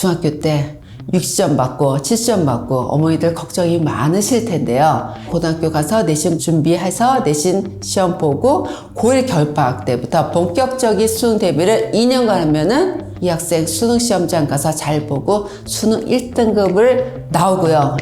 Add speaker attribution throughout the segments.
Speaker 1: 중학교 때 60점 받고 70점 받고 어머니들 걱정이 많으실 텐데요. 고등학교 가서 내신 준비해서 내신 시험 보고 고1 결방학 때부터 본격적인 수능 대비를 2년간 하면은 이 학생 수능 시험장 가서 잘 보고 수능 1등급을 나오고요.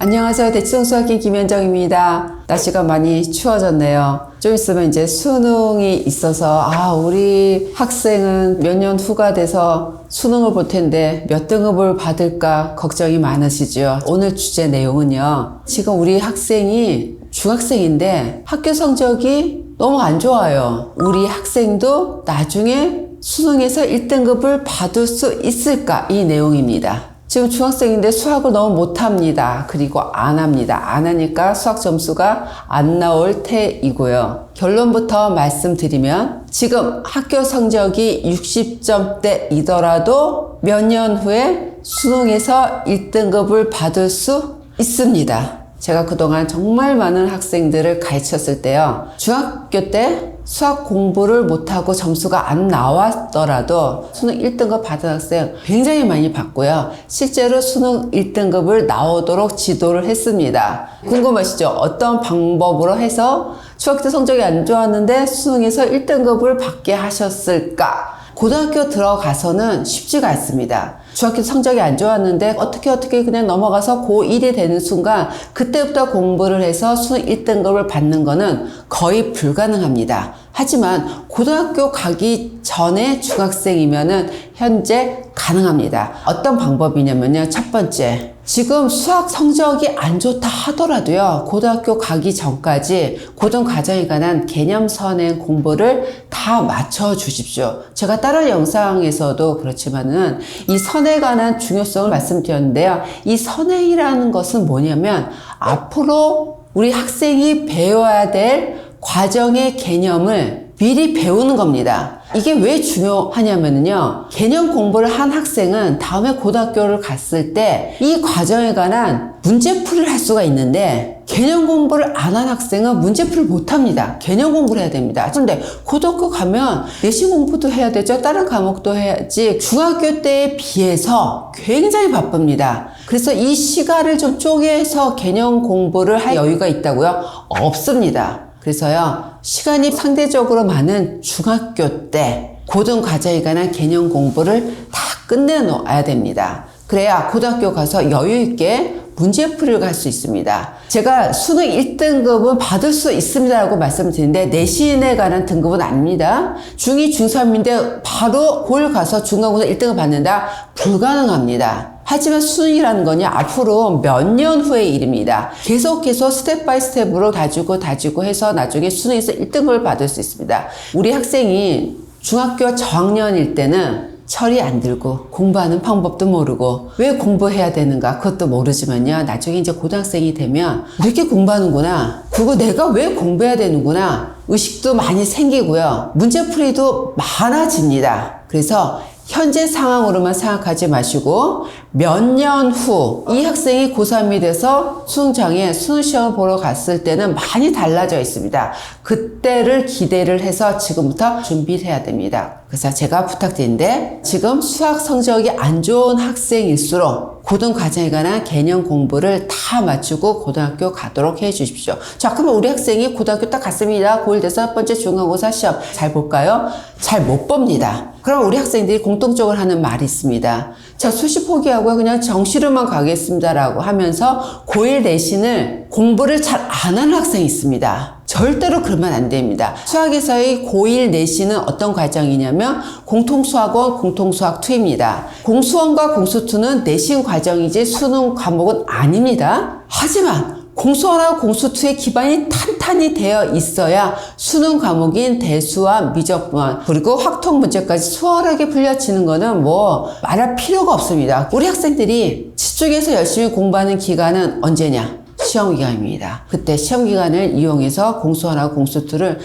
Speaker 1: 안녕하세요. 대치동 수학인 김현정입니다. 날씨가 많이 추워졌네요. 좀 있으면 이제 수능이 있어서, 아, 우리 학생은 몇 년 후가 돼서 수능을 볼 텐데 몇 등급을 받을까 걱정이 많으시죠. 오늘 주제 내용은요. 지금 우리 학생이 중학생인데 학교 성적이 너무 안 좋아요. 우리 학생도 나중에 수능에서 1등급을 받을 수 있을까? 이 내용입니다. 지금 중학생인데 수학을 너무 못합니다. 그리고 안 합니다. 안 하니까 수학 점수가 안 나올 테이고요. 결론부터 말씀드리면 지금 학교 성적이 60점대이더라도 몇 년 후에 수능에서 1등급을 받을 수 있습니다. 제가 그동안 정말 많은 학생들을 가르쳤을 때요. 중학교 때 수학 공부를 못하고 점수가 안 나왔더라도 수능 1등급 받은 학생 굉장히 많이 봤고요. 실제로 수능 1등급을 나오도록 지도를 했습니다. 궁금하시죠? 어떤 방법으로 해서 중학교 때 성적이 안 좋았는데 수능에서 1등급을 받게 하셨을까? 고등학교 들어가서는 쉽지가 않습니다. 중학교 성적이 안 좋았는데 어떻게 어떻게 그냥 넘어가서 고1이 되는 순간 그때부터 공부를 해서 수능 1등급을 받는 거는 거의 불가능합니다. 하지만 고등학교 가기 전에 중학생이면은 현재 가능합니다. 어떤 방법이냐면요. 첫 번째. 지금 수학 성적이 안 좋다 하더라도요. 고등학교 가기 전까지 고등 과정에 관한 개념 선행 공부를 다 맞춰 주십시오. 제가 다른 영상에서도 그렇지만은 이 선에 관한 중요성을 말씀드렸는데요. 이 선행이라는 것은 뭐냐면 앞으로 우리 학생이 배워야 될 과정의 개념을 미리 배우는 겁니다. 이게 왜 중요하냐면요. 개념 공부를 한 학생은 다음에 고등학교를 갔을 때 이 과정에 관한 문제풀이를 할 수가 있는데 개념 공부를 안 한 학생은 문제풀이를 못 합니다. 개념 공부를 해야 됩니다. 그런데 고등학교 가면 내신 공부도 해야 되죠. 다른 과목도 해야지. 중학교 때에 비해서 굉장히 바쁩니다. 그래서 이 시간을 좀 쪼개서 개념 공부를 할 여유가 있다고요? 없습니다. 그래서요, 시간이 상대적으로 많은 중학교 때 고등 과정에 관한 개념 공부를 다 끝내놓아야 됩니다. 그래야 고등학교 가서 여유 있게 문제풀이를 할수 있습니다. 제가 수능 1등급은 받을 수 있습니다라고 말씀드리는데 내신에 관한 등급은 아닙니다. 중2, 중3인데 바로 고1 가서 중간고사 1등급 받는다? 불가능합니다. 하지만 수능이라는 건요, 앞으로 몇 년 후의 일입니다. 계속해서 스텝 바이 스텝으로 다지고 다지고 해서 나중에 수능에서 1등급을 받을 수 있습니다. 우리 학생이 중학교 저학년일 때는 철이 안 들고 공부하는 방법도 모르고 왜 공부해야 되는가 그것도 모르지만요. 나중에 이제 고등학생이 되면 이렇게 공부하는구나. 그거 내가 왜 공부해야 되는구나 의식도 많이 생기고요. 문제풀이도 많아집니다. 그래서 현재 상황으로만 생각하지 마시고 몇 년 후 이 학생이 고3이 돼서 수능장에 수능시험을 보러 갔을 때는 많이 달라져 있습니다. 그때를 기대를 해서 지금부터 준비를 해야 됩니다. 그래서 제가 부탁드리는데 지금 수학 성적이 안 좋은 학생일수록 고등 과정에 관한 개념 공부를 다 마치고 고등학교 가도록 해 주십시오. 자, 그러면 우리 학생이 고등학교 딱 갔습니다. 고1 돼서 첫 번째 중간고사 시험 잘 볼까요? 잘 못 봅니다. 그럼 우리 학생들이 공통적으로 하는 말이 있습니다. 자, 수시 포기하고 그냥 정시로만 가겠습니다라고 하면서 고1 내신을 공부를 잘 안 하는 학생이 있습니다. 절대로 그러면 안 됩니다. 수학에서의 고1 내신은 어떤 과정이냐면 공통수학원, 공통수학 2입니다. 공수원과 공수2는 내신 과정이지 수능 과목은 아닙니다. 하지만 공수원하고 공수2의 기반이 탄탄히 되어 있어야 수능 과목인 대수와 미적분 그리고 확통 문제까지 수월하게 풀려지는 거는 뭐 말할 필요가 없습니다. 우리 학생들이 집중해서 열심히 공부하는 기간은 언제냐? 시험 기간입니다. 그때 시험 기간을 이용해서 공수 1하고 공수 2를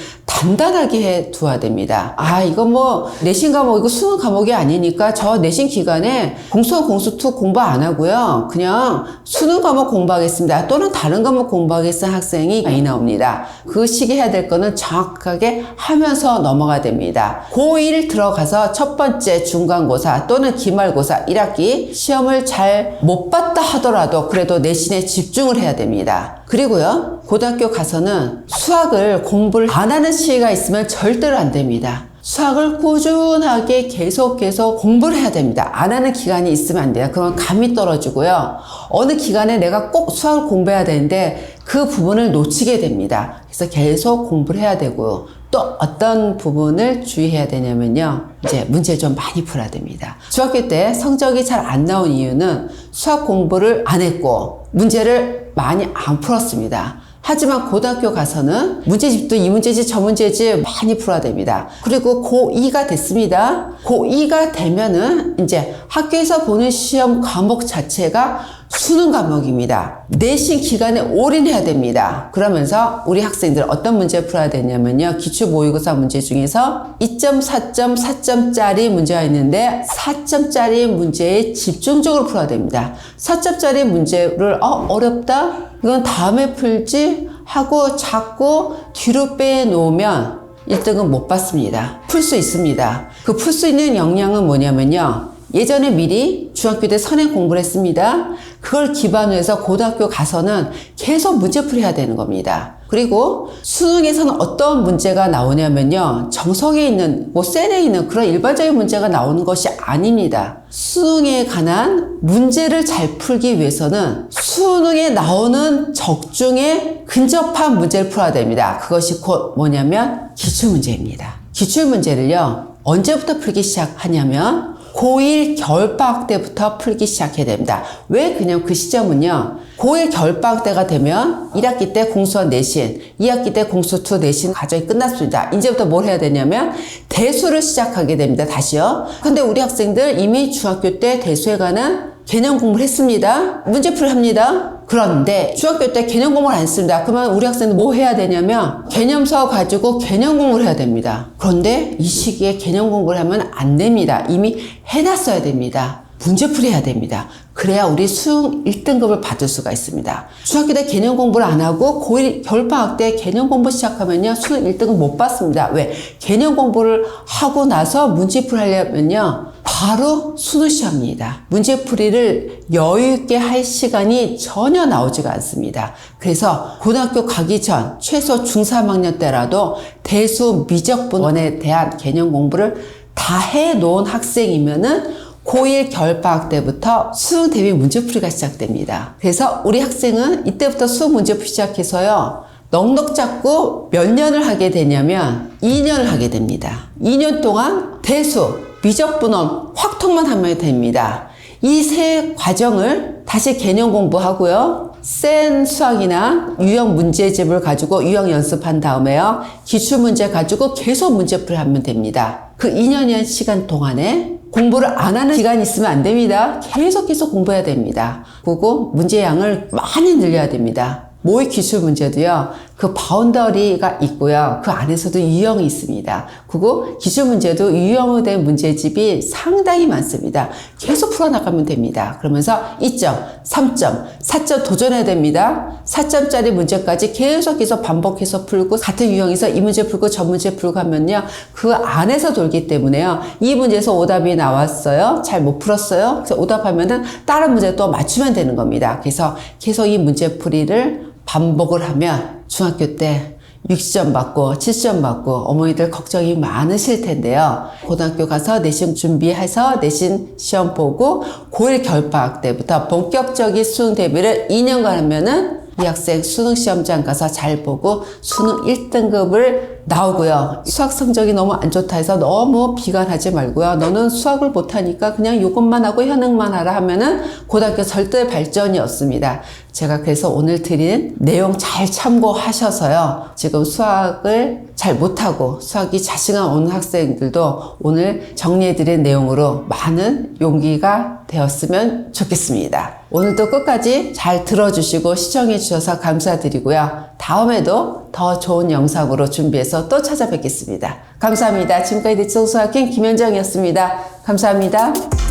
Speaker 1: 단단하게 해 두어야 됩니다. 아, 이거 뭐 내신 과목, 이거 수능 과목이 아니니까 저 내신 기간에 공수1, 공수2 공부 안 하고요. 그냥 수능 과목 공부하겠습니다. 또는 다른 과목 공부하겠다는 학생이 많이 나옵니다. 그 시기 해야 될 거는 정확하게 하면서 넘어가야 됩니다. 고1 들어가서 첫 번째 중간고사 또는 기말고사 1학기 시험을 잘 못 봤다 하더라도 그래도 내신에 집중을 해야 됩니다. 그리고요, 고등학교 가서는 수학을 공부를 안 하는 시기가 있으면 절대로 안 됩니다. 수학을 꾸준하게 계속 계속 공부를 해야 됩니다. 안 하는 기간이 있으면 안 돼요. 그러면 감이 떨어지고요. 어느 기간에 내가 꼭 수학을 공부해야 되는데 그 부분을 놓치게 됩니다. 그래서 계속 공부를 해야 되고요. 또 어떤 부분을 주의해야 되냐면요. 이제 문제 좀 많이 풀어야 됩니다. 중학교 때 성적이 잘 안 나온 이유는 수학 공부를 안 했고 문제를 많이 안 풀었습니다. 하지만 고등학교 가서는 문제집도 이 문제집 저 문제집 많이 풀어야 됩니다. 그리고 고2가 됐습니다. 고2가 되면은 이제 학교에서 보는 시험 과목 자체가 수능 과목입니다. 내신 기간에 올인해야 됩니다. 그러면서 우리 학생들 어떤 문제 풀어야 되냐면요. 기출 모의고사 문제 중에서 2점, 4점, 4점짜리 문제가 있는데 4점짜리 문제에 집중적으로 풀어야 됩니다. 4점짜리 문제를 어 어렵다? 이건 다음에 풀지 하고 자꾸 뒤로 빼놓으면 1등은 못 받습니다. 풀 수 있습니다. 그 풀 수 있는 역량은 뭐냐면요. 예전에 미리 중학교 때 선행 공부를 했습니다. 그걸 기반으로 해서 고등학교 가서는 계속 문제풀이 해야 되는 겁니다. 그리고 수능에서는 어떤 문제가 나오냐면요. 정석에 있는, 뭐 셀에 있는 그런 일반적인 문제가 나오는 것이 아닙니다. 수능에 관한 문제를 잘 풀기 위해서는 수능에 나오는 적중에 근접한 문제를 풀어야 됩니다. 그것이 곧 뭐냐면 기출문제입니다. 기출문제를요. 언제부터 풀기 시작하냐면 고1 겨울방학 때부터 풀기 시작해야 됩니다. 왜 그냥 그 시점은요. 고1 겨울방학 때가 되면 1학기 때 공수원 내신, 2학기 때 공수2 내신 과정이 끝났습니다. 이제부터 뭘 해야 되냐면 대수를 시작하게 됩니다. 다시요. 근데 우리 학생들 이미 중학교 때 대수에 관한 개념 공부를 했습니다. 문제풀이 합니다. 그런데 중학교 때 개념 공부를 안 했습니다. 그러면 우리 학생은 뭐 해야 되냐면 개념서 가지고 개념 공부를 해야 됩니다. 그런데 이 시기에 개념 공부를 하면 안 됩니다. 이미 해놨어야 됩니다. 문제풀이 해야 됩니다. 그래야 우리 수능 1등급을 받을 수가 있습니다. 중학교 때 개념 공부를 안 하고 고1 겨울방학 때 개념 공부 시작하면요. 수능 1등급 못 받습니다. 왜? 개념 공부를 하고 나서 문제풀이 하려면요. 바로 수능 시험입니다. 문제풀이를 여유있게 할 시간이 전혀 나오지가 않습니다. 그래서 고등학교 가기 전 최소 중3학년 때라도 대수 미적분원에 대한 개념 공부를 다 해놓은 학생이면은 고1 겨울방학 때부터 수능 대비 문제풀이가 시작됩니다. 그래서 우리 학생은 이때부터 수능 문제풀이 시작해서요. 넉넉 잡고 몇 년을 하게 되냐면 2년을 하게 됩니다. 2년 동안 대수, 미적분원, 확통만 하면 됩니다. 이 세 과정을 다시 개념 공부하고요. 센 수학이나 유형 문제집을 가지고 유형 연습한 다음에요. 기출 문제 가지고 계속 문제풀이 하면 됩니다. 그 2년여 시간 동안에 공부를 안 하는 시간이 있으면 안 됩니다. 계속 계속 공부해야 됩니다. 그리고 문제량을 많이 늘려야 됩니다. 모의 기출 문제도요, 그 바운더리가 있고요. 그 안에서도 유형이 있습니다. 그리고 기출 문제도 유형으로 된 문제집이 상당히 많습니다. 계속 풀어나가면 됩니다. 그러면서 2점, 3점, 4점 도전해야 됩니다. 4점짜리 문제까지 계속 계속 반복해서 풀고 같은 유형에서 이 문제 풀고 저 문제 풀고 하면요. 그 안에서 돌기 때문에요. 이 문제에서 오답이 나왔어요. 잘 못 풀었어요. 그래서 오답하면은 다른 문제 또 맞추면 되는 겁니다. 그래서 계속 이 문제 풀이를 반복을 하면 중학교 때 60점 받고 70점 받고 어머니들 걱정이 많으실 텐데요. 고등학교 가서 내신 준비해서 내신 시험 보고 고1 겨울방학 때부터 본격적인 수능 대비를 2년간 하면은 이 학생 수능 시험장 가서 잘 보고 수능 1등급을 나오고요. 수학 성적이 너무 안 좋다 해서 너무 비관하지 말고요. 너는 수학을 못하니까 그냥 이것만 하고 현행만 하라 하면은 고등학교 절대 발전이 없습니다. 제가 그래서 오늘 드린 내용 잘 참고하셔서요. 지금 수학을 잘 못하고 수학이 자신감 없는 학생들도 오늘 정리해드린 내용으로 많은 용기가 되었으면 좋겠습니다. 오늘도 끝까지 잘 들어주시고 시청해주셔서 감사드리고요. 다음에도 더 좋은 영상으로 준비해서 또 찾아뵙겠습니다. 감사합니다. 지금까지 수학행 김현정이었습니다. 감사합니다.